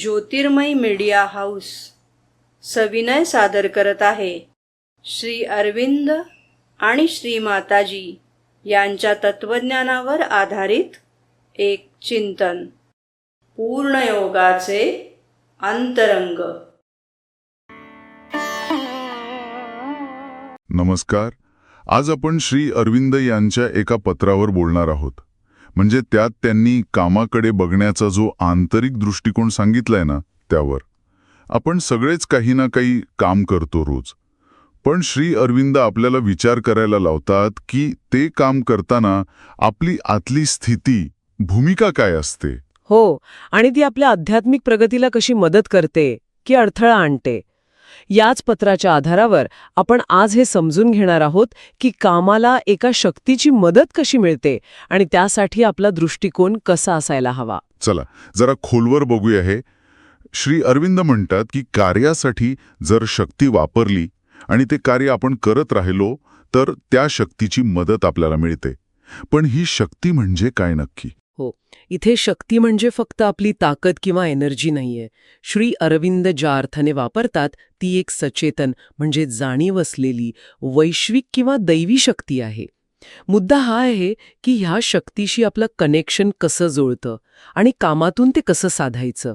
ज्योतिर्मय media house सविनय सादर करत आहे. श्री अरविंद आणि श्री माताजी यांच्या तत्वज्ञानावर आधारित एक चिंतन. पूर्णयोगाचे अंतरंग. नमस्कार. आज आपण श्री अरविंद यांच्या एका पत्रावर बोलणार आहोत. म्हणजे त्यात त्यांनी कामाकडे बघण्याचा जो आंतरिक दृष्टिकोन सांगितलाय ना त्यावर. आपण सगळेच काही ना काही काम करतो रोज. पण श्री अरविंद आपल्याला विचार करायला लावतात की ते काम करताना आपली आतली स्थिती भूमिका काय असते? हो आणि ती आपल्या आध्यात्मिक प्रगतीला कशी मदत करते की अडथळा आणते. याच पत्राच्या आधारावर आपण आज हे समजून घेणार आहोत की कामाला एका शक्तीची मदत कशी मिळते आणि त्यासाठी आपला दृष्टिकोन कसा असायला हवा. चला जरा खोलवर बघूया हे. श्री अरविंद म्हणतात की कार्यासाठी जर शक्ती वापरली आणि ते कार्य आपण करत राहिलो तर त्या शक्तीची मदत आपल्याला मिळते. पण ही शक्ती म्हणजे काय नक्की? हो. इथे शक्ती म्हणजे फक्त आपली ताकद किंवा एनर्जी नाहीये. श्री अरविंद ज्या अर्थाने वापरतात ती एक सचेतन म्हणजे जाणीव असलेली वैश्विक किंवा दैवी शक्ती आहे. मुद्दा हा आहे की ह्या शक्तीशी आपलं कनेक्शन कसं जुळतं आणि कामातून ते कसं साधायचं?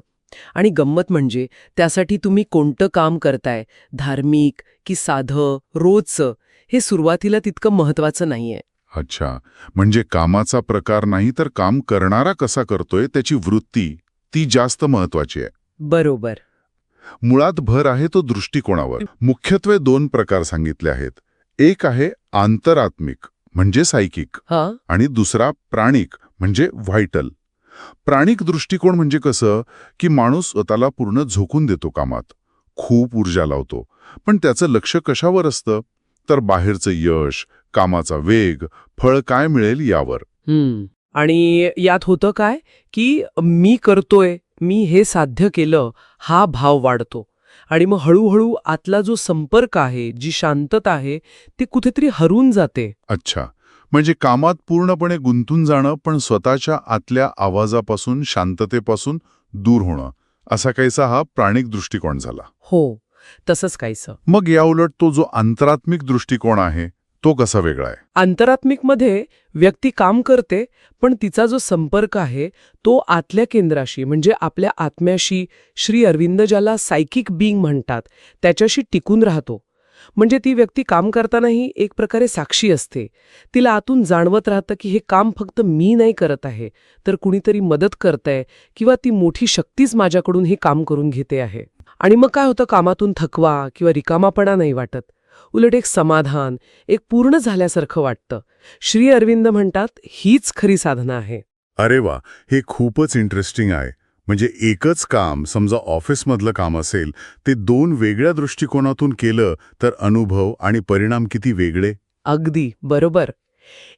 आणि गंमत म्हणजे त्यासाठी तुम्ही कोणतं काम करताय धार्मिक की साधं रोजचं हे सुरुवातीला तितकं महत्वाचं नाहीये. अच्छा. म्हणजे कामाचा प्रकार नाही तर काम करणारा कसा करतोय त्याची वृत्ती ती जास्त महत्वाची आहे. बरोबर. मुळात भर आहे तो दृष्टिकोनावर. मुख्यत्वे दोन प्रकार सांगितले आहेत. एक आहे आंतरात्मिक म्हणजे सायकिक. आणि दुसरा प्राणिक म्हणजे व्हायटल. प्राणिक दृष्टिकोन म्हणजे कसं की माणूस स्वतःला पूर्ण झोकून देतो कामात. खूप ऊर्जा लावतो. पण त्याचं लक्ष कशावर असतं? तर बाहेरचं यश कामाचा वेग फळ काय मिळेल यावर? हम्म. आणि यात होतं काय की मी करतोय मी हे साध्य केलं हा भाव वाढतो. आणि मग हळूहळू आतला जो संपर्क आहे जी शांतता आहे ती कुठेतरी हरून जाते. अच्छा. म्हणजे कामात पूर्णपणे गुंतून जाणं पण स्वतःच्या आतल्या आवाजापासून शांततेपासून दूर होणं असा काहीसा हा प्राणिक दृष्टिकोन झाला. हो तसंच काहीसं. मग याउलट तो जो अंतरात्मिक दृष्टिकोन आहे तो कसा वेगळा आहे? आंतरात्मिकमध्ये व्यक्ती काम करते पण तिचा जो संपर्क आहे तो आतल्या केंद्राशी म्हणजे आपल्या आत्म्याशी श्री अरविंद ज्याला सायकिक बिंग म्हणतात त्याच्याशी टिकून राहतो. म्हणजे ती व्यक्ती काम करतानाही एक प्रकारे साक्षी असते. तिला आतून जाणवत राहतं की हे काम फक्त मी नाही करत आहे तर कुणीतरी मदत करतंय किंवा ती मोठी शक्तीच माझ्याकडून हे काम करून घेते आहे. आणि मग काय होतं? कामातून थकवा किंवा रिकामापणा नाही वाटत. उलट एक समाधान एक पूर्ण झाल्यासारखं वाटतं. श्री अरविंद म्हणतात हीच खरी साधना आहे. अरे वा हे खूपच इंटरेस्टिंग आहे. म्हणजे एकच काम समजा ऑफिसमधलं काम असेल ते दोन वेगळ्या दृष्टिकोनातून केलं तर अनुभव आणि परिणाम किती वेगळे? अगदी बरोबर.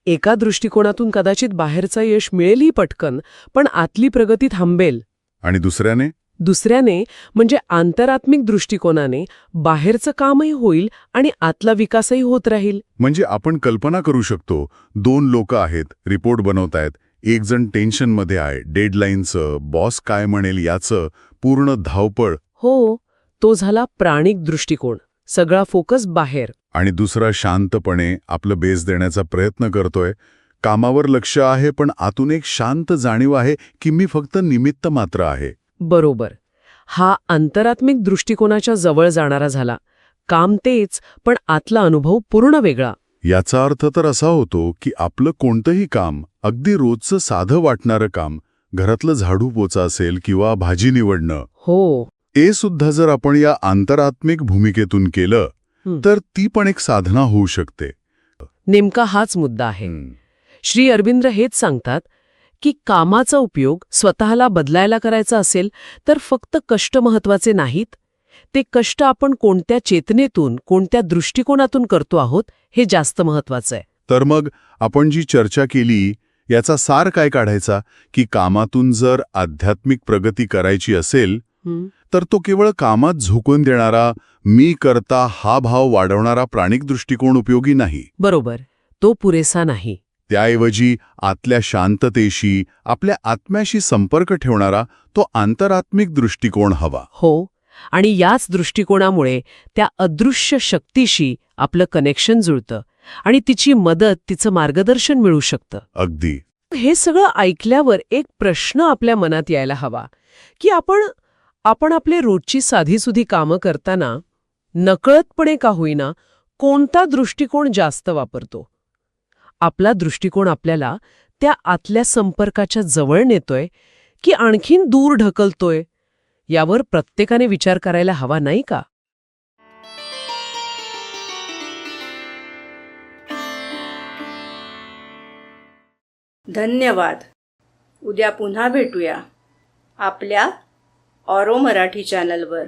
एका दृष्टिकोनातून कदाचित बाहेरचं यश मिळेलही पटकन पण आतली प्रगती थांबेल. आणि दुसऱ्याने? दुसऱ्याने म्हणजे आंतरात्मिक दृष्टिकोनाने बाहेरचं कामही होईल आणि आतला विकासही होत राहील. म्हणजे आपण कल्पना करू शकतो दोन लोक आहेत रिपोर्ट बनवतायत एक जण टेन्शनमध्ये आहे डेडलाईनचं बॉस काय म्हणेल याचं पूर्ण धावपळ. हो तो झाला प्राणिक दृष्टिकोन सगळा फोकस बाहेर. आणि दुसरा शांतपणे आपलं बेस देण्याचा प्रयत्न करतोय. कामावर लक्ष आहे पण आतून एक शांत जाणीव आहे की मी फक्त निमित्त मात्र आहे. बरोबर. हा अंतरात्मिक दृष्टिकोनाच्या जवळ जाणारा झाला. काम तेच पण आतला अनुभव पूर्ण वेगळा. याचा अर्थ तर असा होतो की आपलं कोणतंही काम अगदी रोजचं साधं वाटणारं काम घरातलं झाडू पोचा असेल किंवा भाजी निवडणं. हो. ते सुद्धा जर आपण या आंतरात्मिक भूमिकेतून केलं. तर ती पण एक साधना होऊ शकते. नेमका हाच मुद्दा आहे. श्री अरविंद्र हेच सांगतात की कामाचा उपयोग स्वतःला बदलायला करायचा असेल तर फक्त कष्ट महत्त्वाचे नाहीत. ते कष्ट आपण कोणत्या चेतनेतून कोणत्या दृष्टिकोनातून करतो आहोत हे जास्त महत्वाचं आहे. तर मग आपण जी चर्चा केली याचा सार काय काढायचा? की कामातून जर आध्यात्मिक प्रगती करायची असेल? तर तो केवळ कामात झोकून देणारा मी करता हा भाव वाढवणारा प्राणिक दृष्टिकोन उपयोगी नाही. बरोबर. तो पुरेसा नाही. त्याऐवजी आतल्या शांततेशी आपल्या आत्म्याशी संपर्क ठेवणारा तो आंतरात्मिक दृष्टिकोन हवा. हो आणि याच दृष्टिकोनामुळे त्या अदृश्य शक्तीशी आपलं कनेक्शन जुळतं आणि तिची मदत तिचं मार्गदर्शन मिळू शकतं. अगदी. हे सगळं ऐकल्यावर एक प्रश्न आपल्या मनात यायला हवा की आपण आपण आपले रोजची साधीसुधी कामं करताना नकळतपणे का होईना कोणता दृष्टिकोन जास्त वापरतो? आपला दृष्टिकोन आपल्याला त्या आतल्या संपर्काच्या जवळ नेतोय की आणखीन दूर ढकलतोय यावर प्रत्येकाने विचार करायला हवा नाही का? धन्यवाद. उद्या पुन्हा भेटूया आपल्या ऑरो मराठी चॅनलवर.